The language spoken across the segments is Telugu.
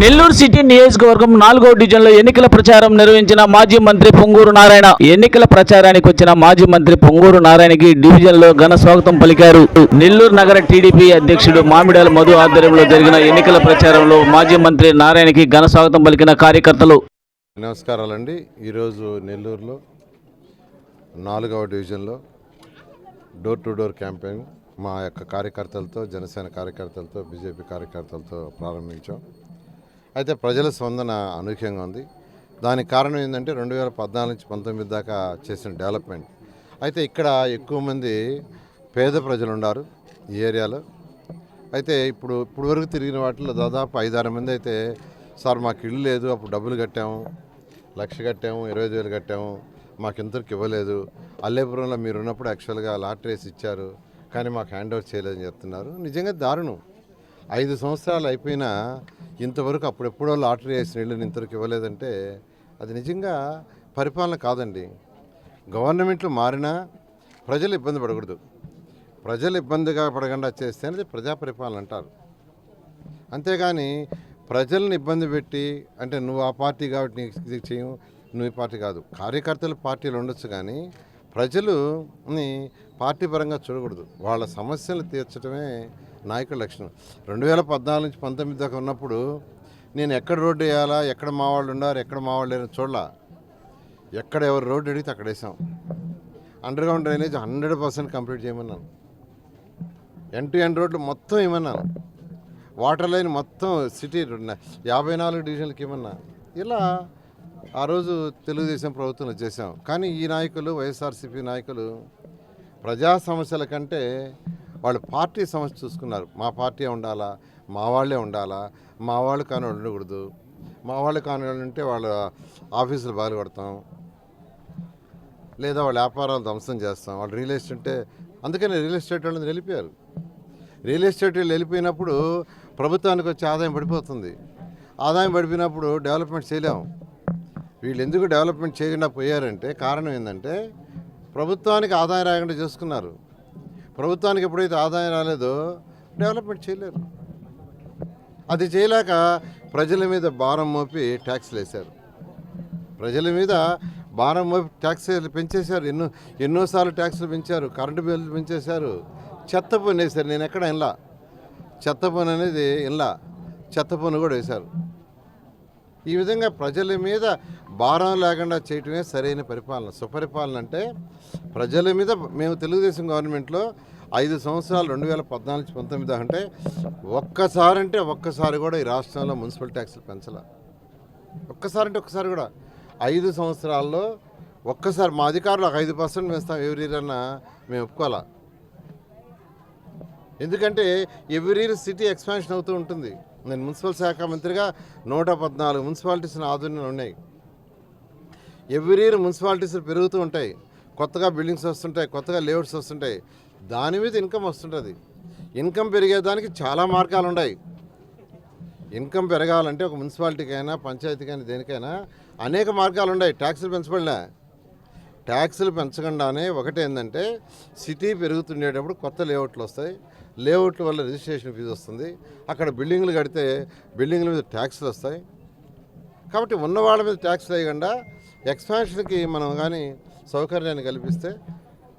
నెల్లూరు సిటీ నియోజకవర్గం నాలుగో డివిజన్లో ఎన్నికల ప్రచారం నిర్వహించిన మాజీ మంత్రి పొంగూరు నారాయణ. ఎన్నికల ప్రచారానికి వచ్చిన మాజీ మంత్రి పొంగూరు నారాయణకి డివిజన్లో ఘన స్వాగతం పలికారు. నెల్లూరు నగర టీడీపీ అధ్యక్షుడు మామిడాల మధు ఆధ్వర్యంలో జరిగిన ఎన్నికల ప్రచారంలో మాజీ మంత్రి నారాయణకి ఘన స్వాగతం పలికిన కార్యకర్తలు. నమస్కారాలండి. ఈరోజు నెల్లూరులో నాలుగవ డివిజన్లో డోర్ టు డోర్ క్యాంపెయిన్ మా యొక్క కార్యకర్తలతో జనసేన కార్యకర్తలతో బీజేపీ కార్యకర్తలతో ప్రారంభించాం. అయితే ప్రజల స్పందన అనూహ్యంగా ఉంది. దానికి కారణం ఏంటంటే రెండు వేల పద్నాలుగు నుంచి పంతొమ్మిది దాకా చేసిన డెవలప్మెంట్. అయితే ఇక్కడ ఎక్కువ మంది పేద ప్రజలు ఉన్నారు ఈ ఏరియాలో. అయితే ఇప్పుడు ఇప్పుడు వరకు తిరిగిన వాటిలో దాదాపు ఐదారు మంది అయితే సార్ మాకు ఇల్లు లేదు అప్పుడు డబ్బులు కట్టాము లక్ష కట్టాము ఇరవై ఐదు వేలు కట్టాము మాకు ఇంతవరకు ఇవ్వలేదు అల్లేపురంలో మీరు ఉన్నప్పుడు యాక్చువల్గా లాటరీస్ ఇచ్చారు కానీ మాకు హ్యాండ్ ఓవర్ చేయలేదని చెప్తున్నారు. నిజంగా దారుణం. ఐదు సంవత్సరాలు అయిపోయినా ఇంతవరకు అప్పుడెప్పుడో లాటరీ వేసిన ఇళ్ళని ఇంతవరకు ఇవ్వలేదంటే అది నిజంగా పరిపాలన కాదండి. గవర్నమెంట్లు మారినా ప్రజలు ఇబ్బంది పడకూడదు. ప్రజలు ఇబ్బందిగా పడకుండా చేస్తే అనేది ప్రజా పరిపాలన అంటారు. అంతేగాని ప్రజల్ని ఇబ్బంది పెట్టి అంటే నువ్వు ఆ పార్టీ కాబట్టి నీకు ఇది చేయము నువ్వు ఈ పార్టీ కాదు. కార్యకర్తలు పార్టీలు ఉండొచ్చు కానీ ప్రజలుని పార్టీ పరంగా చూడకూడదు. వాళ్ళ సమస్యలు తీర్చడమే నాయకుల లక్షణం. రెండు వేల పద్నాలుగు నుంచి పంతొమ్మిది దాకా ఉన్నప్పుడు నేను ఎక్కడ రోడ్డు వేయాలా ఎక్కడ మా వాళ్ళు ఉన్నారు ఎక్కడ మా వాళ్ళు లేరు చూడలా. ఎక్కడ ఎవరు రోడ్డు అడిగితే అక్కడ వేసాం. Underground drainage hundred percent complete చేయమన్నాను. End to end రోడ్లు మొత్తం ఇవ్వన్నాను వాటర్ లైన్ మొత్తం సిటీ యాభై నాలుగు డివిజన్లకి ఇవ్వన్నా ఇలా ఆ రోజు తెలుగుదేశం ప్రభుత్వంలో చేసాం కానీ ఈ నాయకులు వైఎస్ఆర్సీపీ నాయకులు ప్రజా సమస్యల కంటే వాళ్ళు పార్టీ సమస్య చూసుకున్నారు. మా పార్టీ ఉండాలా? మా వాళ్ళే ఉండాలా? మా వాళ్ళు కాని ఉండకూడదు. మా వాళ్ళు కాని ఉంటే వాళ్ళ ఆఫీసులు బాగా కొడతాం లేదా వాళ్ళ వ్యాపారాలు ధ్వంసం చేస్తాం. వాళ్ళు రియల్ ఎస్టేట్ ఉంటే అందుకని రియల్ ఎస్టేట్ వాళ్ళని వెళ్ళిపోయారు రియల్ ఎస్టేట్ వాళ్ళు వెళ్ళిపోయినప్పుడు ప్రభుత్వానికి వచ్చే ఆదాయం పడిపోతుంది. ఆదాయం పడిపోయినప్పుడు డెవలప్మెంట్ చేయలేము. వీళ్ళు ఎందుకు డెవలప్మెంట్ చేయకుండా పోయారంటే కారణం ఏంటంటే ప్రభుత్వానికి ఆదాయం రాకుండా చేసుకున్నారు. ప్రభుత్వానికి ఎప్పుడైతే ఆదాయం రాలేదో డెవలప్మెంట్ చేయలేరు. అది చేయలేక ప్రజల మీద భారం మోపి ట్యాక్స్లు వేశారు. ప్రజల మీద భారం మోపి ట్యాక్స్ పెంచేశారు. ఎన్నో ఎన్నోసార్లు ట్యాక్సులు పెంచారు. కరెంటు బిల్లు పెంచేశారు. చెత్త పని వేశారు. నేను ఎక్కడ ఇన్లా చెత్త పని అనేది ఇన్లా చెత్త పన్ను కూడా వేశారు. ఈ విధంగా ప్రజల మీద భారం లేకుండా చేయటమే సరైన పరిపాలన. సుపరిపాలన అంటే ప్రజల మీద మేము తెలుగుదేశం గవర్నమెంట్లో ఐదు సంవత్సరాలు రెండు వేల పద్నాలుగు పంతొమ్మిది అంటే ఒక్కసారి అంటే ఒక్కసారి కూడా ఈ రాష్ట్రంలో మున్సిపల్ ట్యాక్సులు పెంచాల. ఒక్కసారి అంటే ఒక్కసారి కూడా. ఐదు సంవత్సరాల్లో ఒక్కసారి మా అధికారులు ఒక ఐదు పర్సెంట్ పెంచుతాం ఎవరి అన్నా మేము ఒప్పుకోవాలా? ఎందుకంటే ఎవ్రీ ఇయర్ సిటీ ఎక్స్పాన్షన్ అవుతూ ఉంటుంది. నేను మున్సిపల్ శాఖ మంత్రిగా నూట పద్నాలుగు మున్సిపాలిటీస్ ఆధునంలో ఉన్నాయి. ఎవ్రీ ఇయర్ మున్సిపాలిటీస్ పెరుగుతూ ఉంటాయి. కొత్తగా బిల్డింగ్స్ వస్తుంటాయి కొత్తగా లేఅవుట్స్ వస్తుంటాయి. దాని మీద ఇన్కమ్ వస్తుంటుంది. ఇన్కమ్ పెరిగేదానికి చాలా మార్గాలు ఉన్నాయి. ఇన్కమ్ పెరగాలంటే ఒక మున్సిపాలిటీకైనా పంచాయతీకైనా దేనికైనా అనేక మార్గాలు ఉన్నాయి. ట్యాక్సులు పెంచబడినా ట్యాక్సులు పెంచకుండానే ఒకటి ఏంటంటే సిటీ పెరుగుతుండేటప్పుడు కొత్త లేఅవుట్లు వస్తాయి. లేఅవుట్ల వల్ల రిజిస్ట్రేషన్ ఫీజు వస్తుంది. అక్కడ బిల్డింగ్లు కడితే బిల్డింగ్ల మీద ట్యాక్సులు వస్తాయి. కాబట్టి ఉన్న వాళ్ళ మీద ట్యాక్సులు వేయకుండా ఎక్స్పాన్షన్కి మనం కానీ సౌకర్యాన్ని కల్పిస్తే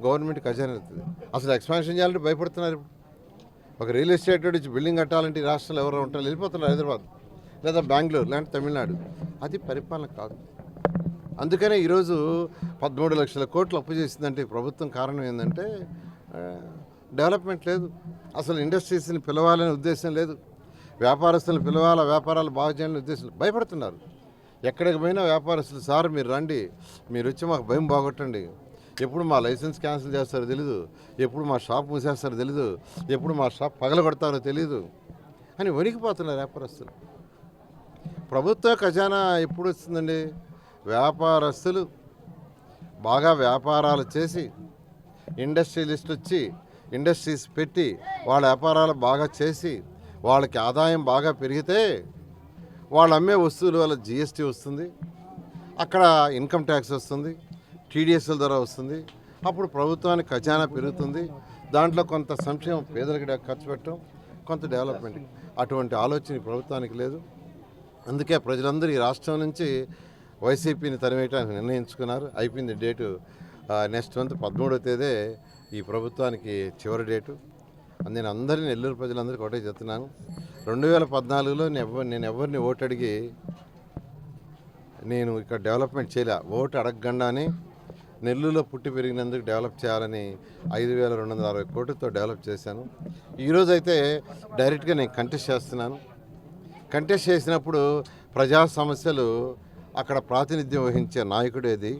గవర్నమెంట్ ఖజానా అవుతుంది అసలు ఎక్స్పాన్షన్ చేయాలంటే భయపడుతున్నారు ఇప్పుడు. ఒక రియల్ ఎస్టేట్ నుంచి బిల్డింగ్ కట్టాలంటే ఈ రాష్ట్రంలో ఎవరు ఉంటారు వెళ్ళిపోతున్నారు హైదరాబాద్ లేదా బెంగళూరు లేదంటే తమిళనాడు. అది పరిపాలన కాదు. అందుకనే ఈరోజు పదమూడు లక్షల కోట్లు అప్పు చేసిందంటే ప్రభుత్వం కారణం ఏంటంటే డెవలప్మెంట్ లేదు. అసలు ఇండస్ట్రీస్ని పిలవాలనే ఉద్దేశం లేదు. వ్యాపారస్తులను పిలవాలా వ్యాపారాలు బాగా చేయాలనే ఉద్దేశం భయపడుతున్నారు. ఎక్కడికి పోయినా వ్యాపారస్తులు సార్ మీరు రండి. మీరు వచ్చి మాకు భయం బాగొట్టండి. ఎప్పుడు మా లైసెన్స్ క్యాన్సిల్ చేస్తారో తెలీదు. ఎప్పుడు మా షాప్ మూసేస్తారో తెలీదు. ఎప్పుడు మా షాప్ పగలగొడతారో తెలీదు. అని వణికిపోతున్నారు వ్యాపారస్తులు. ప్రభుత్వ ఖజానా ఎప్పుడు వస్తుందండి? వ్యాపారస్తులు బాగా వ్యాపారాలు చేసి ఇండస్ట్రియలిస్ట్ వచ్చి ఇండస్ట్రీస్ పెట్టి వాళ్ళ వ్యాపారాలు బాగా చేసి వాళ్ళకి ఆదాయం బాగా పెరిగితే వాళ్ళు అమ్మే వస్తువుల వల్ల జిఎస్టీ వస్తుంది. అక్కడ ఇన్కమ్ ట్యాక్స్ వస్తుంది. టీడీఎస్ల ద్వారా వస్తుంది. అప్పుడు ప్రభుత్వానికి ఖజానా పెరుగుతుంది. దాంట్లో కొంత సంక్షేమం పేదలకు ఖర్చు పెట్టడం కొంత డెవలప్మెంట్. అటువంటి ఆలోచన ప్రభుత్వానికి లేదు. అందుకే ప్రజలందరూ ఈ రాష్ట్రం నుంచి వైసీపీని తరిమేయడానికి నిర్ణయించుకున్నారు. అయిపోయింది డేటు. నెక్స్ట్ మంత్ పదమూడవ తేదీ ఈ ప్రభుత్వానికి చివరి డేటు. నేను అందరినీ నెల్లూరు ప్రజలందరికీ ఒకటే చెప్తున్నాను. రెండు వేల పద్నాలుగులో నేను నేను ఎవరిని ఓటు అడిగి నేను ఇక్కడ డెవలప్మెంట్ చేయలే. ఓటు అడగకుండానే నెల్లూరులో పుట్టి పెరిగినందుకు డెవలప్ చేయాలని ఐదు వేల రెండు వందల అరవై కోట్లతో డెవలప్ చేశాను. ఈరోజు అయితే డైరెక్ట్గా నేను కంటెస్ట్ చేస్తున్నాను. కంటెస్ట్ చేసినప్పుడు ప్రజా సమస్యలు అక్కడ ప్రాతినిధ్యం వహించే నాయకుడేది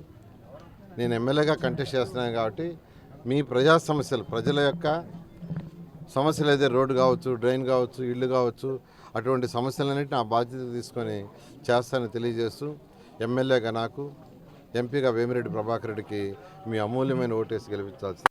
నేను ఎమ్మెల్యేగా కంటెస్ట్ చేస్తున్నాను కాబట్టి మీ ప్రజా సమస్యలు ప్రజల యొక్క సమస్యలు అయితే రోడ్డు కావచ్చు డ్రైన్ కావచ్చు ఇల్లు కావచ్చు అటువంటి సమస్యలన్నింటినీ ఆ బాధ్యత తీసుకొని చేస్తానని తెలియజేస్తూ ఎమ్మెల్యేగా నాకు ఎంపీగా వేమిరెడ్డి ప్రభాకర్ రెడ్డికి మీ అమూల్యమైన ఓటేసి గెలిపించాల్సి